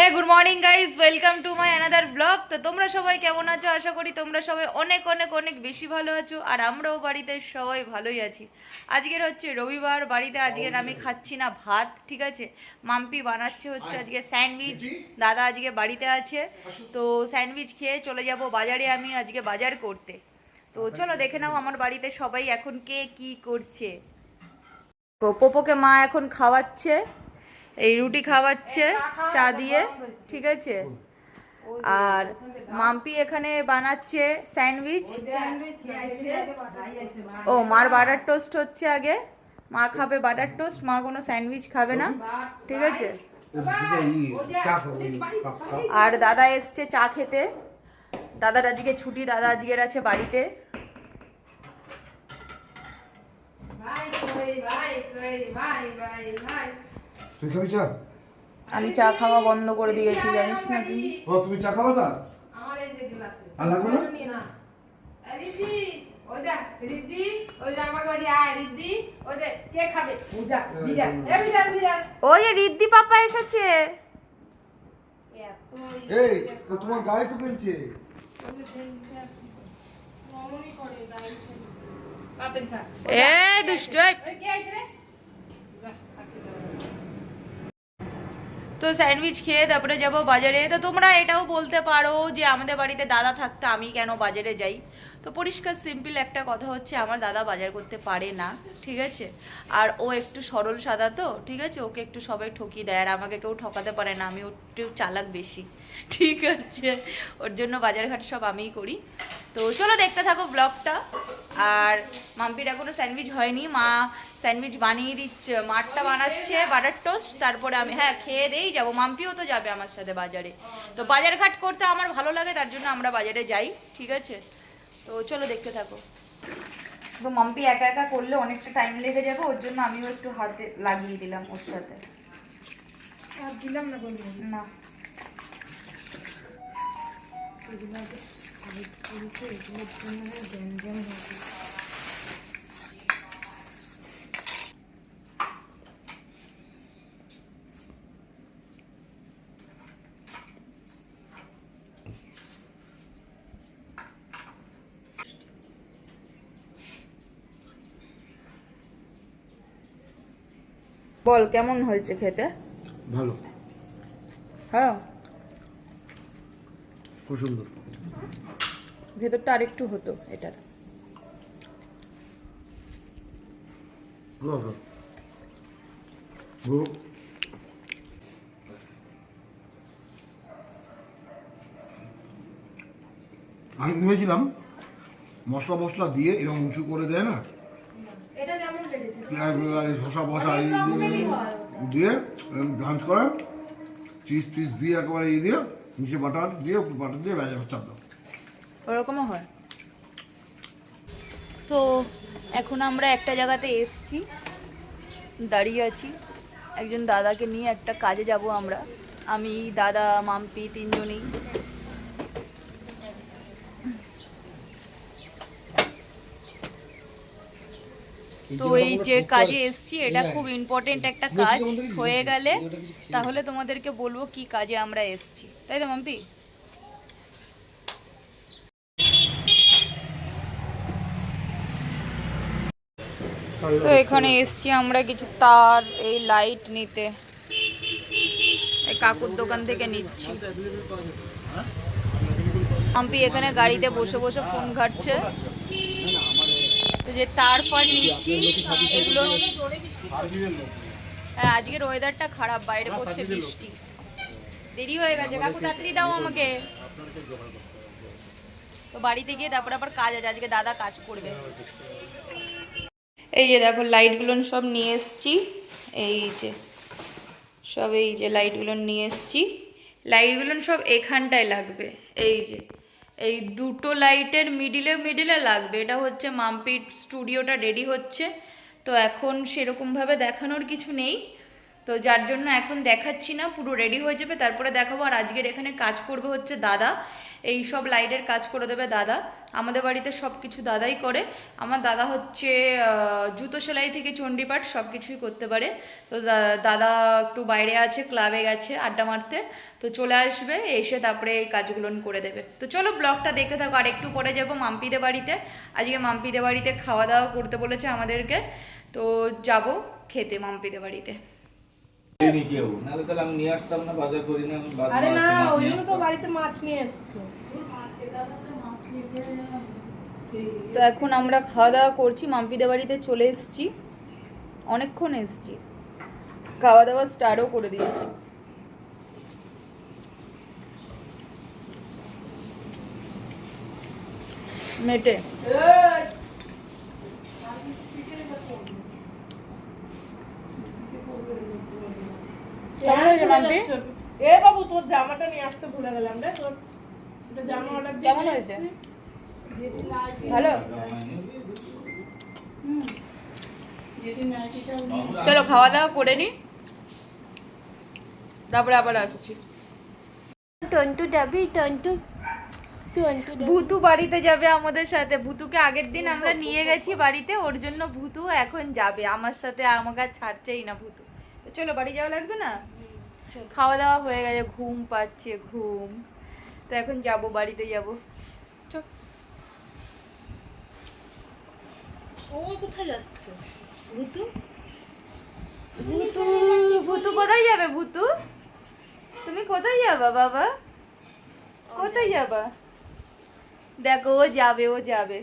Hey good morning guys welcome to my another blog তো তোমরা সবাই কেমন আছো? আশা করি তোমরা সবাই অনেক অনেক অনেক বেশি ভালো আছো আর আমরাও বাড়িতে সবাই ভালোই আছি। আজকের হচ্ছে রবিবার বাড়িতে আজকের আমি খাচ্ছি না ভাত ঠিক আছে? মাম্পি বানাচ্ছে হচ্ছে আজকে স্যান্ডউইচ। দাদা আজকে বাড়িতে আছে। তো স্যান্ডউইচ খেয়ে চলে যাব বাজারে আমি আজকে বাজার করতে। তো চলো দেখে নাও আমার বাড়িতে সবাই এখন কে কি করছে। পোপোকে মা এখন খাওয়াচ্ছে। এই রুটি খাওয়াচ্ছে চা দিয়ে ঠিক আছে? আর মাম্পি এখানে বানাচ্ছে স্যান্ডউইচ। ও মার বাটার টোস্ট হচ্ছে আগে। মা খাবে বাটার টোস্ট মা কোনো স্যান্ডউইচ খাবে না ঠিক আছে? আর দাদা এসছে চা খেতে। দাদার আজকে ছুটি দাদা আজকের আছে বাড়িতে। তুই খাবি চা? আমি চা খাওয়া বন্ধ করে দিয়েছি জানিস না তুই? ও তুমি চা খাব তা? আর লাগবে না? ওই যে রিদ্দি পাপা এসেছে। এই তো তোমার গায়ে তো পেনছে। এ দুষ্ট। এই। তো স্যান্ডউইচ খেয়ে তারপরে যাব বাজারে। তো তোমরা এটাও বলতে পারো যে আমাদের বাড়িতে দাদা থাকতে আমি কেন বাজারে যাই? তো পরিষ্কার সিম্পল একটা কথা হচ্ছে, আমার দাদা বাজার করতে পারে না, ঠিক আছে? আর ও একটু সরল সাদা তো, ঠিক আছে? ওকে একটু সবাই ঠকিয়ে দেয়, আর আমাকে কেউ ঠকাতে পারে না, আমি একটু চালাক বেশি, ঠিক আছে? ওর জন্য বাজারঘাট সব আমিই করি। তো চলো দেখতে থাকো ব্লগটা আর মাম্পির এখনও স্যান্ডউইচ হয়নি, মা স্যান্ডউইচ বানিয়ে দিচ্ছে মাঠটা বানাচ্ছে বাটার টোস্ট তারপরে আমি হ্যাঁ খেয়ে দেই যাব। মাম্পিও তো যাবে আমার সাথে বাজারে। তো বাজার ঘাট করতে আমার ভালো লাগে তার জন্য আমরা বাজারে যাই ঠিক আছে? তো চলো দেখতে থাকো। তো মাম্পি একা একা করলে অনেকটা টাইম লেগে যাবে ওর জন্য আমিও একটু হাতে লাগিয়ে দিলাম ওর সাথে। দিলাম না বল কেমন হয়েছে খেতে? ভালো। হ্যাঁ। খুব সুন্দর। ভেতরটা আরেকটু হতো এটার। আমি ভেবেছিলাম মশলা মশলা দিয়ে এরকম উঁচু করে দেয় না? পেঁয়াজ পেঁয়াজ শসা বসা এই দিয়ে- দিয়ে ব্রাঞ্চ করে চিজ টিজ দিয়ে একেবারে এই দিয়ে নিচে বাটার দিয়ে বাটার দিয়ে ভেজা চাপ দাও। ওরকমও হয়। তো এখন আমরা একটা জায়গাতে এসছি দাঁড়িয়ে আছি। একজন দাদাকে নিয়ে একটা কাজে যাব আমরা। আমি দাদা মাম্পি তিনজনই। তো এই যে কাজে এসছি এটা খুব ইম্পর্টেন্ট একটা কাজ হয়ে গেলে তাহলে তোমাদেরকে বলব কি কাজে আমরা এসছি। তাই তো মাম্পি? তো এখানে এসছি আমরা কিছু তার এই লাইট নিতে। এই কাকুর দোকান থেকে নিচ্ছি। আম্পি এখানে গাড়িতে বসে বসে ফোন ঘাটছে। যে তার ফার নিচ্ছি এগুলো হ্যাঁ আজকের ওয়েদারটা খারাপ বাইরে পড়ছে বৃষ্টি। দেরি হয়ে গেছে। কাকু তাড়াতাড়ি দাও আমাকে। তো বাড়িতে গিয়ে তারপর আবার কাজ আছে। আজকে দাদা কাজ করবে। এই যে দেখো লাইটগুলো সব নিয়ে এসছি। এই যে সব এই যে লাইটগুলো নিয়ে এসছি। লাইটগুলো সব এখানটায় লাগবে। এই যে এই দুটো লাইটের মিডিলে মিডিলে লাগবে। এটা হচ্ছে মাম্পির স্টুডিওটা রেডি হচ্ছে। তো এখন সেরকমভাবে দেখানোর কিছু নেই। তো যার জন্য এখন দেখাচ্ছি না, পুরো রেডি হয়ে যাবে। তারপরে দেখাবো আর আজকের এখানে কাজ করবে হচ্ছে দাদা। এই সব লাইটের কাজ করে দেবে দাদা। আমাদের বাড়িতে সব কিছু দাদাই করে। আমার দাদা হচ্ছে জুতো সেলাই থেকে চণ্ডীপাঠ সব কিছুই করতে পারে। তো দাদা একটু বাইরে আছে, ক্লাবে গেছে আড্ডা মারতে। তো চলে আসবে, এসে তারপরে এই কাজগুলো করে দেবে। তো চলো ব্লগটা দেখে থাকো, আর একটু পরে যাব মাম্পিদের বাড়িতে। আজকে মাম্পিদের বাড়িতে খাওয়া দাওয়া করতে বলেছে আমাদেরকে। তো যাব খেতে মাম্পিদের বাড়িতে দেয়নি কেউ নাহলে তাহলে আমি নিয়ে আসতাম না বাজার করি না আরে না মাছ ওই নিয়ে জন্য তো বাড়িতে মাছ নিয়ে এসছে। তো এখন আমরা খাওয়া দাওয়া করছি মাম্পিদের বাড়িতে চলে এসেছি অনেকক্ষণ এসেছি। খাওয়া দাওয়া স্টার্টও করে দিয়েছি। মেটে। হয়েছে এ বাবু তোর জামাটা নিয়ে আসতে ভুলে গেলাম রে তোর জামা অর্ডার দিয়ে কেমন হয়েছে? ভালো? চলো খাওয়া দাওয়া করে নি। তারপরে আবার আসছি। টন্টু যাবি টন্টু? টন্টু ভুতু বাড়িতে যাবে আমাদের সাথে। ভুতুকে আগের দিন আমরা নিয়ে গেছি বাড়িতে ওর জন্য ভুতু এখন যাবে। আমার সাথে আমাকে আর ছাড়ছেই না ভুতু। তো চলো বাড়ি যাওয়া লাগবে না? খাওয়া দাওয়া হয়ে গেছে ঘুম পাচ্ছে ঘুম। তো এখন যাব বাড়িতে যাব। চল। ও কোথায় যাচ্ছে? ভুতু? ভুতু ভুতু কোথায় যাবে ভুতু? তুমি কোথায় যাবা বাবা? কোথায় যাবা? দেখো ও যাবে ও যাবে।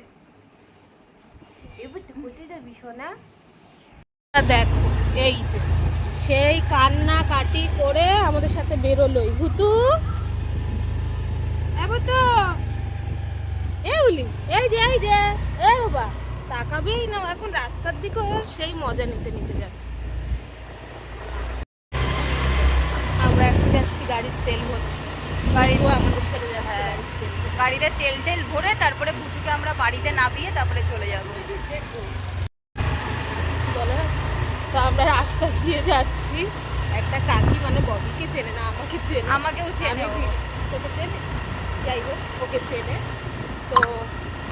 এবার তুই কোথায় যাবি সোনা দেখো এই যে। সেই কান্না কাটি করে আমাদের সাথে বেরোলোই। ভুতু! তো এই উলি এই যে এই যে এ বাবা তাকাবেই না এখন রাস্তার দিকে সেই মজা নিতে নিতে যাচ্ছে। আমরা এখন যাচ্ছি গাড়ির তেল ভরতে। গাড়ি আমাদের সাথে যাচ্ছে হ্যাঁ। তেল গাড়িতে তেল টেল ভরে তারপরে ভুতুকে আমরা বাড়িতে নামিয়ে তারপরে চলে যাব। যাচ্ছে? তো আমরা রাস্তা দিয়ে যাচ্ছি। একটা কাকি মানে ববিকে চেনে না আমাকে চেনে। আমাকেও চেনে তোকে চেনে? যাই হোক ওকে চেনে। তো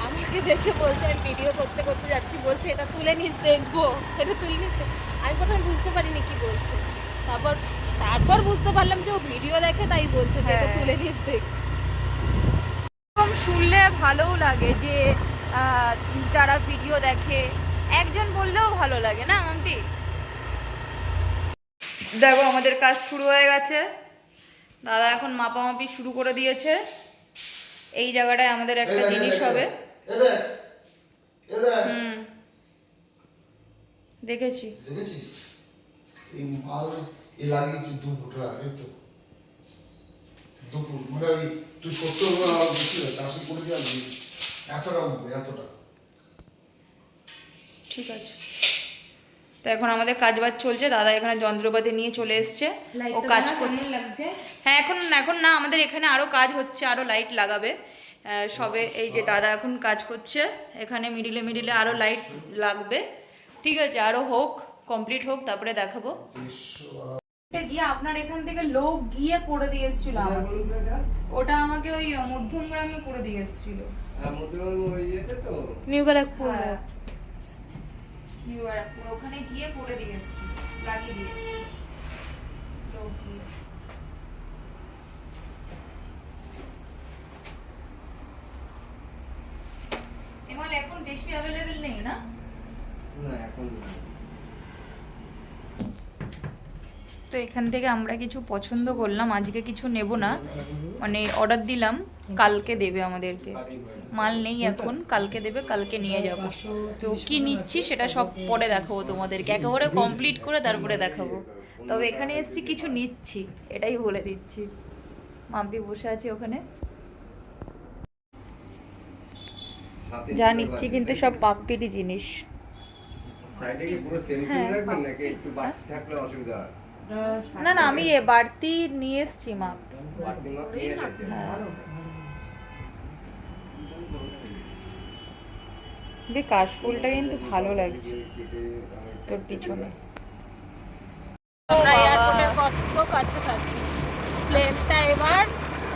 আমাকে দেখে বলছে আমি ভিডিও করতে করতে যাচ্ছি। বলছে এটা তুলে নিস দেখব। এটা তুলে নিস দেখ-" আমি প্রথমে বুঝতে পারিনি কি বলছে। তারপর তারপর বুঝতে পারলাম যে ও ভিডিও দেখে তাই বলছে যে এটা হ্যাঁ। তুলে নিস দেখ। এরকম শুনলে ভালোও লাগে যে যারা ভিডিও দেখে একজন বললেও ভালো লাগে না মাম্পি দেখো আমাদের কাজ শুরু হয়ে গেছে। দাদা এখন মাপামাপি শুরু করে দিয়েছে। এই জায়গাটায় আমাদের একটা জিনিস হবে। হুম। দেখেছি। দেখেছিস? এই মাল এ লাগিয়েছি দু ফুটা এই তো। দুপুর মানে ওই তুই সত্তর বেশি চাষি করে যাবি এতটা এতটা। ঠিক আছে। তো এখন আমাদের কাজ বাজ চলছে দাদা এখানে যন্ত্রপাতি নিয়ে চলে এসছে ও কাজ করছে লাগছে? হ্যাঁ এখন এখন না আমাদের এখানে আরও কাজ হচ্ছে আরও লাইট লাগাবে। সবে এই যে দাদা এখন কাজ করছে এখানে মিডিলে মিডিলে আরও লাইট লাগবে। ঠিক আছে আরও হোক কমপ্লিট হোক তারপরে দেখাবো। গিয়ে আপনার এখান থেকে লোক গিয়ে করে দিয়ে এসেছিল আমাকে। ওটা আমাকে ওই মধ্যম গ্রামে করে দিয়ে এসেছিল। হ্যাঁ, মধ্যমগ্রাম নিউ ব্যারাকপুর। হ্যাঁ। নিউ ব্যারাকপুর ওখানে গিয়ে করে দিয়ে এসেছিল লাগিয়ে দিয়ে এসেছিল লোক গিয়ে এমাল এখন বেশি অ্যাভেলেবেল নেই, না? না, এখন না। তো এখান থেকে আমরা কিছু পছন্দ করলাম। আজকে কিছু নেব না। মানে অর্ডার দিলাম। কালকে দেবে আমাদেরকে। মাল নেই এখন। কালকে দেবে কালকে নিয়ে যাব। তো কি নিচ্ছি সেটা সব পরে দেখাবো তোমাদেরকে। একেবারে কমপ্লিট করে তারপরে দেখাবো। তবে এখানে এসেছি কিছু নিচ্ছি। এটাই বলে দিচ্ছি। মাম্পি বসে আছে ওখানে। যা নিচ্ছি কিন্তু সব পাপ্পিটি জিনিস। সাইডে কি পুরো সেম হ্যাঁ, সেম রাখবেন নাকি একটু বাড়তি থাকলে অসুবিধা হয়? না না আমি এ বাড়তি নিয়ে এসেছি মাপ বে কাশফুলটা কিন্তু ভালো লাগছে তোর পিছনে। কত কাছে থাকি? প্লেনটা এবার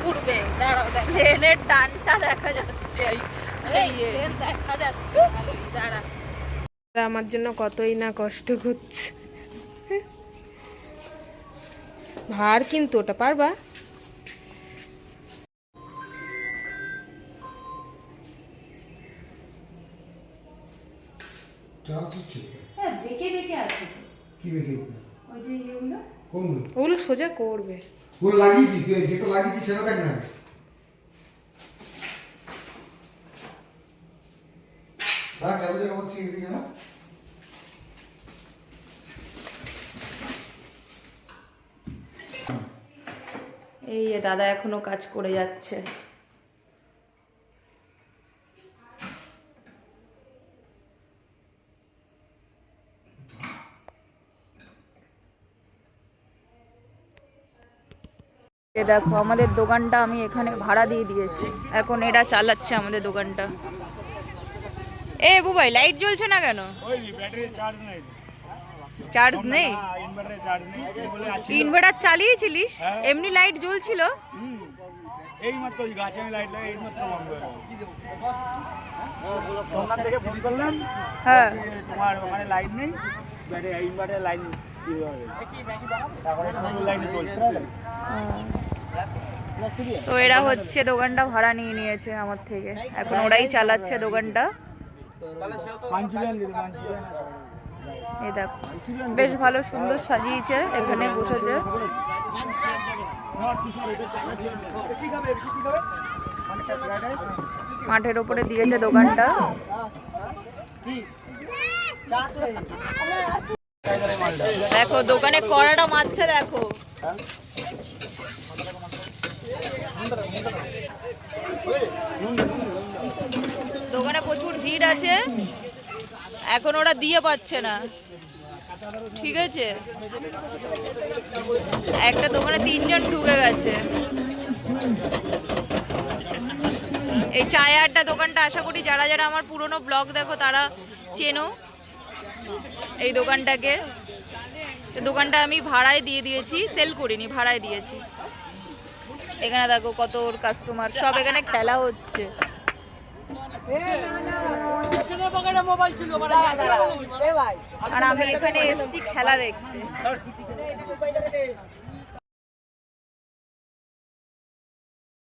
ঘুরবে। দাঁড়াও দেখো। ট্রেনের টানটা দেখা যাচ্ছে। এই এই দেখা যাচ্ছে। দাঁড়া। আমার জন্য কতই না কষ্ট করছে ভার কিন্তু ওটা পারবা। ওগুলো সোজা করবে। ওগুলো লাগিয়েছি যেটা লাগিয়েছি সেটা দেখ না। কেন জায়গা হচ্ছে এদিকে না। যে দাদা এখনও কাজ করে যাচ্ছে। এ দেখো আমাদের দোকানটা আমি এখানে ভাড়া দিয়ে দিয়েছি। এখন এরা চালাচ্ছে আমাদের দোকানটা। এ বুবাই লাইট জ্বলছে না কেন? ওই ব্যাটারি চার্জ নেই। চার্জ নেই? ইনভার্টারে চালিয়েছিলিস। এমনি লাইট জ্বলছিল? গাছে লাইট লাগে বন্ধ হয়ে থেকে ফোন করলাম হ্যাঁ। যে তোমার ওখানে লাইট নেই ব্যাটারি ইনভার্টারে লাইন তো এরা হচ্ছে দোকানটা ভাড়া নিয়ে নিয়েছে আমার থেকে। এখন ওরাই চালাচ্ছে দোকানটা। এই দেখো, বেশ ভালো সুন্দর সাজিয়েছে, এখানে বসেছে। মাঠের ওপরে দিয়েছে দোকানটা। দেখো, দোকানে কড়াটা মারছে, দেখো। দোকানে প্রচুর ভিড় আছে। এখন ওরা দিয়ে পাচ্ছে না। ঠিক আছে? একটা দোকানে তিনজন ঢুকে গেছে। এই চায় আড্ডা দোকানটা আশা করি যারা যারা আমার পুরনো ব্লগ দেখো তারা চেনো এই দোকানটাকে। দোকানটা আমি ভাড়ায় দিয়ে দিয়েছি সেল করিনি, ভাড়ায় দিয়েছি। এখানে দেখো কত ওর কাস্টমার সব এখানে খেলা হচ্ছে। আর আমি এখানে এসেছি খেলা দেখতে।